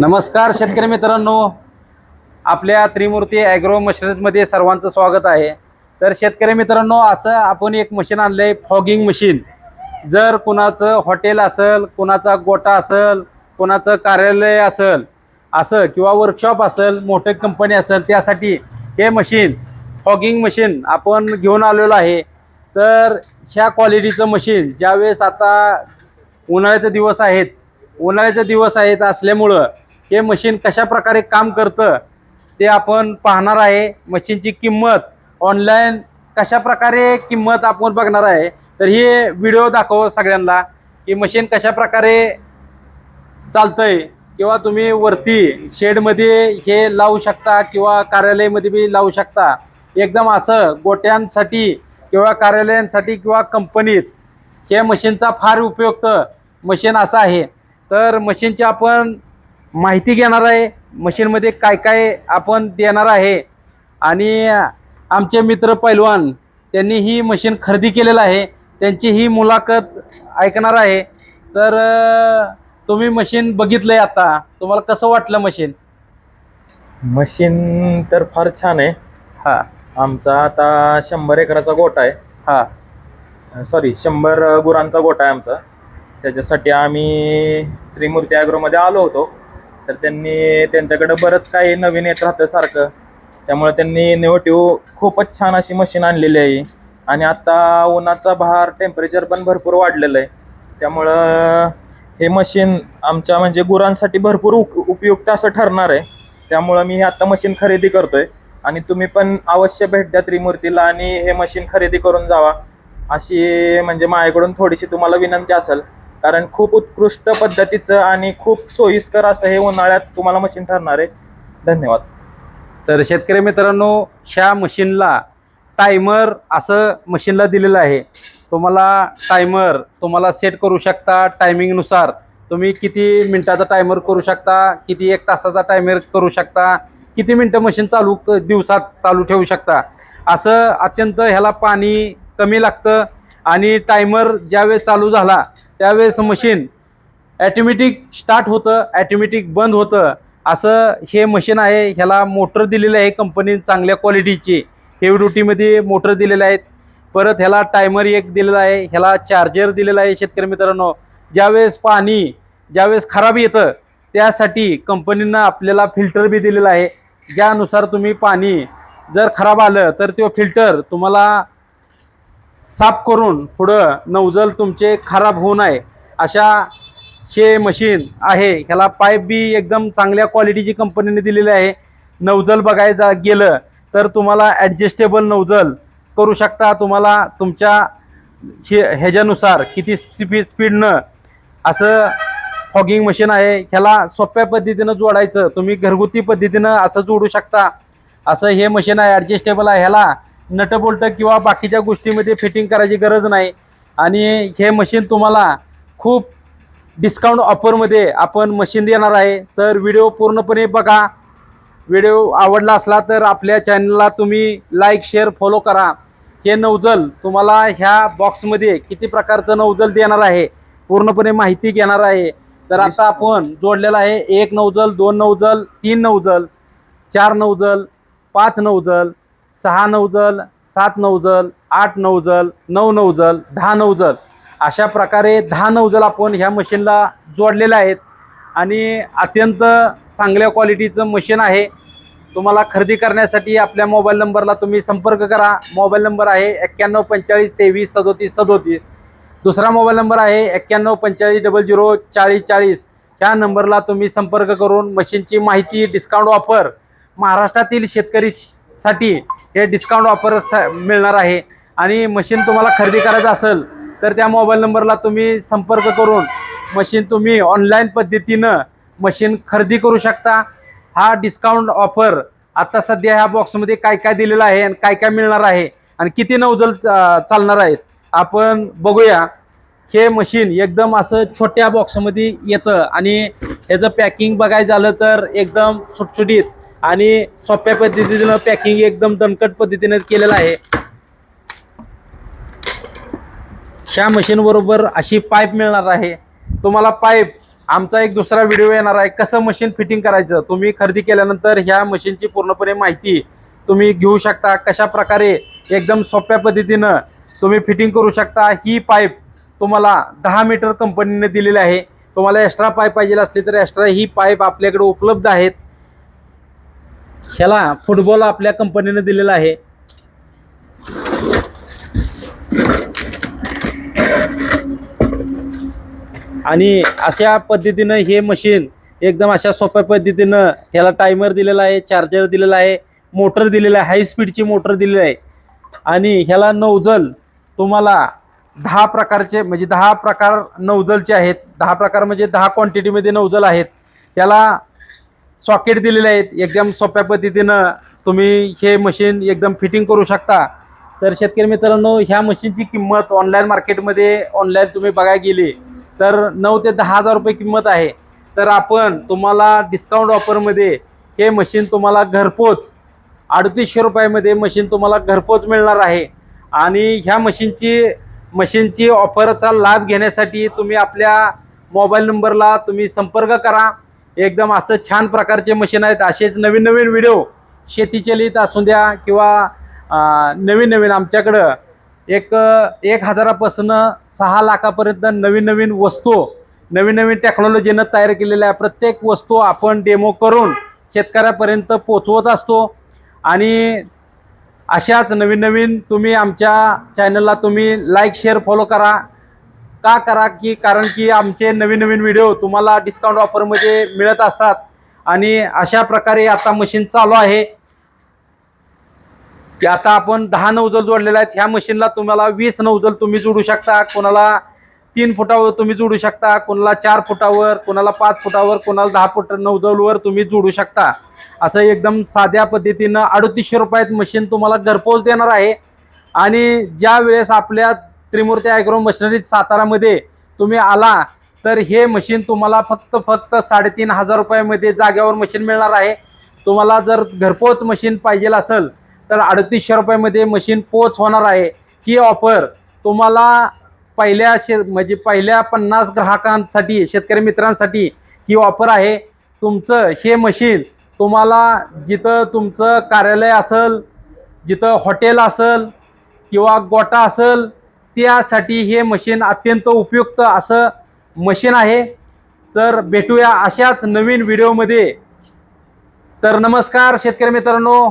नमस्कार शेतकरी मित्रांनो. आपल्या त्रिमूर्ती ॲग्रो मशीनमध्ये सर्वांचं स्वागत आहे. तर शेतकरी मित्रांनो असं आपण एक मशीन आणलं आहे फॉगिंग मशीन. जर कुणाचं हॉटेल असेल कुणाचा गोटा असेल कुणाचं कार्यालय असेल असं किंवा वर्कशॉप असेल मोठे कंपनी असेल त्यासाठी हे मशीन फॉगिंग मशीन आपण घेऊन आलेलो आहे. तर ह्या क्वालिटीचं मशीन ज्यावेळेस आता उन्हाळ्याचे दिवस आहेत उन्हाळ्याचे दिवस आहेत असल्यामुळं हे मशीन कशा प्रकारे काम करतं ते आपण पाहणार आहे. मशीनची किंमत ऑनलाईन कशा प्रकारे किंमत आपण बघणार आहे. तर हे व्हिडिओ दाखव सगळ्यांना की मशीन कशा प्रकारे चालतंय किंवा तुम्ही वरती शेडमध्ये हे लावू शकता किंवा कार्यालयामध्ये बी लावू शकता. एकदम असं गोट्यांसाठी किंवा कार्यालयांसाठी किंवा कंपनीत हे मशीनचा फार उपयुक्त मशीन असं आहे. तर मशीनची आपण माहिती घेणार आहे. मशीनमध्ये काय काय आपण देणार आहे. आणि आमचे मित्र पैलवान त्यांनी ही मशीन खरेदी केलेलं आहे. त्यांची ही मुलाखत ऐकणार आहे. तर तुम्ही मशीन बघितलंय आता. तुम्हाला कसं वाटलं मशीन मशीन तर फार छान आहे. हा. आमचा आता शंभर एकराचा गोठा आहे. हा. सॉरी शंभर गुरांचा गोठा आहे आमचा. त्याच्यासाठी आम्ही त्रिमूर्ती ॲग्रोमध्ये आलो होतो. तर त्यांनी त्यांच्याकडे बरंच काही नवीन येत राहतं सारखं. त्यामुळे त्यांनी इनोव्हेटिव्ह खूपच छान अशी मशीन आणलेली आहे. आणि आता उन्हाचा भार टेम्परेचर पण भरपूर वाढलेलं आहे. त्यामुळं हे मशीन आमच्या म्हणजे गुरांसाठी भरपूर उप उपयुक्त असं ठरणार आहे. त्यामुळं मी आत्ता आता मशीन खरेदी करतोय. आणि तुम्ही पण अवश्य भेट द्या त्रिमूर्तीला आणि हे मशीन खरेदी करून जावा. अशी म्हणजे माझ्याकडून थोडीशी तुम्हाला विनंती असेल. कारण खूप उत्कृष्ट पद्धतीचं आणि खूप सोयीस्कर असं हे उन्हाळ्यात तुम्हाला मशीन ठरणार आहे. धन्यवाद. तर शेतकरी मित्रांनो ह्या मशीनला टायमर असं मशीनला दिलेलं आहे. तुम्हाला टायमर तुम्हाला सेट करू शकता टायमिंगनुसार तुम्ही किती मिनटाचा टायमर करू शकता किती एक तासाचा टायमर करू शकता किती मिनटं मशीन चालू क- दिवसात चालू ठेवू शकता. असं अत्यंत ह्याला पाणी कमी लागतं आणि टायमर ज्यावेळेस चालू झाला त्यावेळेस मशीन ॲटोमॅटिक स्टार्ट होतं ॲटोमॅटिक बंद होतं. असं हे मशीन आहे ह्याला मोटर दिलेलं आहे कंपनी चांगल्या क्वालिटीची. हेवी ड्युटीमध्ये मोटर दिलेले आहेत. परत ह्याला टायमर एक दिलेला आहे ह्याला चार्जर दिलेला आहे शेतकरी मित्रांनो. ज्यावेळेस पाणी ज्यावेळेस खराब येतं त्यासाठी कंपनीनं आपल्याला फिल्टर बी दिलेला आहे. ज्यानुसार तुम्ही पाणी जर खराब आलं तर तो फिल्टर तुम्हाला साफ करून पुढं नवजल तुमचे खराब होऊ नये. अशा हे मशीन आहे. ह्याला पाईप बी एकदम चांगल्या क्वालिटीची कंपनीने दिलेली आहे. नवजल बघायला गेलं तर तुम्हाला ॲडजस्टेबल नवजल करू शकता. तुम्हाला तुमच्या हे ह्याच्यानुसार किती स्पीड स्पीडनं असं फॉगिंग मशीन आहे. ह्याला सोप्या पद्धतीनं जोडायचं. तुम्ही घरगुती पद्धतीनं असं जोडू शकता. असं हे मशीन आहे ॲडजस्टेबल आहे. ह्याला नट बोल्ट किंवा बाकीच्या गोष्टीमध्ये फिटिंग करायची गरज नाही. आणि हे मशीन तुम्हाला खूप डिस्काउंट ऑफरमध्ये आपण मशीन देणार आहे. तर व्हिडिओ पूर्णपणे बघा. व्हिडिओ आवडला असला तर आपल्या चॅनलला तुम्ही लाईक शेअर फॉलो करा. हे नवजल तुम्हाला ह्या बॉक्समध्ये किती प्रकारचं नवजल देणार आहे पूर्णपणे माहिती घेणार आहे. तर आता आपण जोडलेला आहे एक नवजल दोन नवजल तीन नवजल चार नवजल पाच नवजल सहा नौजल सात नौजल आठ नौजल नऊ नौजल दहा नौजल अशा प्रकारे दहा नौजल आपण ह्या मशीनला जोडलेले आहेत. आणि अत्यंत चांगल्या क्वालिटीचं मशीन आहे. तुम्हाला खरेदी करण्यासाठी आपल्या मोबाईल नंबरला तुम्ही संपर्क करा. मोबाईल नंबर आहे एक्क्याण्णव पंचेचाळीस तेवीस सदोतीस सदोतीस. दुसरा मोबाईल नंबर आहे एक्क्याण्णव पंचेचाळीस डबल झिरो चाळीस चाळीस. ह्या नंबरला तुम्ही संपर्क करून मशीनची माहिती डिस्काउंट ऑफर महाराष्ट्रातील शेतकरी साठी हे डिस्काउंट ऑफर स- मिळणार आहे. आणि मशीन तुम्हाला खरेदी करायचं असेल तर त्या मोबाईल नंबरला तुम्ही संपर्क करून मशीन तुम्ही ऑनलाईन पद्धतीनं मशीन खरेदी करू शकता. हा डिस्काउंट ऑफर आता सध्या ह्या बॉक्समध्ये काय काय दिलेलं आहे आणि काय काय मिळणार आहे आणि किती नवजल चा- चालणार आहेत आपण बघूया. हे मशीन एकदम असं छोट्या बॉक्समध्ये येतं आणि ह्याचं पॅकिंग बघायचं झालं तर एकदम सुटसुटीत आणि सोप्या पद्धतीनं पॅकिंग एकदम दणकट पद्धतीने केलेलं आहे. ह्या मशीन बरोबर अशी पाईप मिळणार आहे. तुम्हाला पाईप आमचा एक दुसरा व्हिडिओ येणार आहे कसं मशीन फिटिंग करायचं? तुम्ही खरेदी केल्यानंतर ह्या मशीनची पूर्णपणे माहिती तुम्ही घेऊ शकता. कशा प्रकारे एकदम सोप्या पद्धतीनं तुम्ही फिटिंग करू शकता ही पाईप तुम्हाला दहा मीटर कंपनीने दिलेली आहे. तुम्हाला एक्स्ट्रा पाईप पाहिजे असली तर एक्स्ट्रा ही पाईप आपल्याकडे उपलब्ध आहेत. ह्याला फुटबॉल आपल्या कंपनीने दिलेला आहे. आणि अशा पद्धतीनं हे मशीन एकदम अशा सोप्या पद्धतीनं ह्याला टायमर दिलेला आहे चार्जर दिलेला आहे मोटर दिलेला आहे हाय स्पीडची मोटर दिलेली आहे. आणि ह्याला नौजल तुम्हाला दहा प्रकारचे म्हणजे दहा प्रकार नौजलचे आहेत. दहा प्रकार म्हणजे दहा क्वांटिटीमध्ये नौजल आहेत. त्याला सॉकेट दिलेले आहेत. एकदम सोप्या पद्धतीनं तुम्ही हे मशीन एकदम फिटिंग करू शकता. तर शेतकरी मित्रांनो ह्या मशीनची किंमत ऑनलाईन मार्केटमध्ये ऑनलाईन तुम्ही बघायला गेली तर नऊ ते दहा हजार रुपये किंमत आहे. तर आपण तुम्हाला डिस्काउंट ऑफरमध्ये हे मशीन तुम्हाला घरपोच अडतीसशे रुपयामध्ये मशीन तुम्हाला घरपोच मिळणार आहे. आणि ह्या मशीनची मशीनची ऑफरचा लाभ घेण्यासाठी तुम्ही आपल्या मोबाईल नंबरला तुम्ही संपर्क करा. एकदम असं छान प्रकारचे मशीन आहेत. असेच नवीन नवीन व्हिडिओ शेतीचे लिहित असू द्या किंवा नवीन नवीन आमच्याकडं एक एक हजारापासून सहा लाखापर्यंत नवीन नवीन वस्तू नवीन नवीन टेक्नॉलॉजीनं तयार केलेल्या प्रत्येक वस्तू आपण डेमो करून शेतकऱ्यापर्यंत पोचवत असतो. आणि अशाच नवीन नवीन तुम्ही आमच्या चॅनलला तुम्ही लाईक शेअर फॉलो करा. का करा की कारण की आमचे नवीन नवीन व्हिडिओ तुम्हाला डिस्काउंट ऑफरमध्ये मिळत असतात. आणि अशा प्रकारे आता मशीन चालू आहे. की आता आपण दहा नौजल जोडलेल्या आहेत. ह्या मशीनला तुम्हाला वीस नौजल तुम्ही जोडू शकता. कोणाला तीन फुटावर तुम्ही जोडू शकता. कोणाला चार फुटावर कोणाला पाच फुटावर कोणाला दहा फुट नौजलवर तुम्ही जोडू शकता. असं एकदम साध्या पद्धतीनं अडतीसशे रुपयात मशीन तुम्हाला घरपोच देणार आहे. आणि ज्या वेळेस आपल्या त्रिमूर्ती ॲग्रो मशिनरी सातारामध्ये तुम्ही आला तर हे मशीन तुम्हाला फक्त फक्त साडेतीन हजार रुपयामध्ये जाग्यावर मशीन मिळणार आहे. तुम्हाला जर घरपोच मशीन पाहिजे असेल तर अडतीसशे रुपयामध्ये मशीन पोच होणार आहे. ही ऑफर तुम्हाला पहिल्या शे म्हणजे पहिल्या पन्नास ग्राहकांसाठी शेतकरी मित्रांसाठी ही ऑफर आहे. तुमचं हे मशीन तुम्हाला जिथं तुमचं कार्यालय असेल जिथं हॉटेल असेल किंवा गोटा असेल त्यासाठी हे मशीन अत्यंत उपयुक्त असं मशीन आहे. तर भेटूया अशाच नवीन व्हिडिओमध्ये तर नमस्कार शेतकरी मित्रांनो.